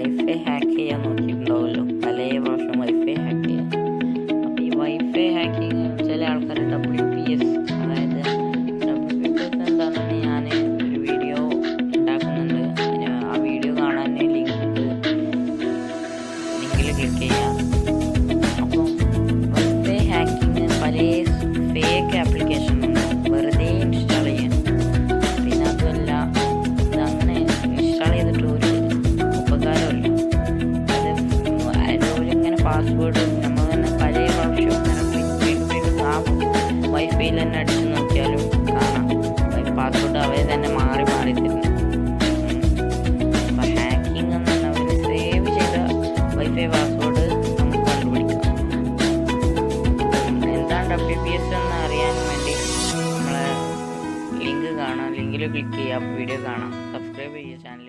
Wifi hack ചെയ്യാൻ നോക്കിയിട്ടുണ്ടാവുമല്ലോ പല പ്രാവശ്യം വൈഫൈ ഹാക്ക് ചെയ്യാം അപ്പോൾ ഈ വൈഫൈ ഹാക്കിങ് ചില ആൾക്കാർ ഡബ്ല്യു പി എസ് അതായത് ഡബ്ല്യു പി എസ് എന്താണെന്ന് ഞാൻ ഒരു വീഡിയോ ഉണ്ടാക്കുന്നുണ്ട് ആ വീഡിയോ കാണാൻ ലിങ്ക് ലിങ്കിൽ ക്ലിക്ക് ചെയ്യാം പാസ്വേഡ് നമ്മൾ തന്നെ പഴയ പ്രാവശ്യം ആ വൈഫൈയിൽ തന്നെ അടിച്ചു നോക്കിയാലും കാണാം. പാസ്വേഡ് അവർ തന്നെ മാറി മാറി തരുന്നു. ഹാക്കിംഗ് എന്നാണ് അവർ സേവ് ചെയ്ത വൈഫൈ പാസ്വേഡ് നമുക്ക് കണ്ടുപിടിക്കാം. എന്താണ് ഡബ്ല്യു പി എസ് എന്ന് അറിയാൻ വേണ്ടി നമ്മളെ ലിങ്ക് കാണാം. ലിങ്കിൽ ക്ലിക്ക് ചെയ്യാം. വീഡിയോ കാണാം. സബ്സ്ക്രൈബ് ചെയ്യുക ചാനൽ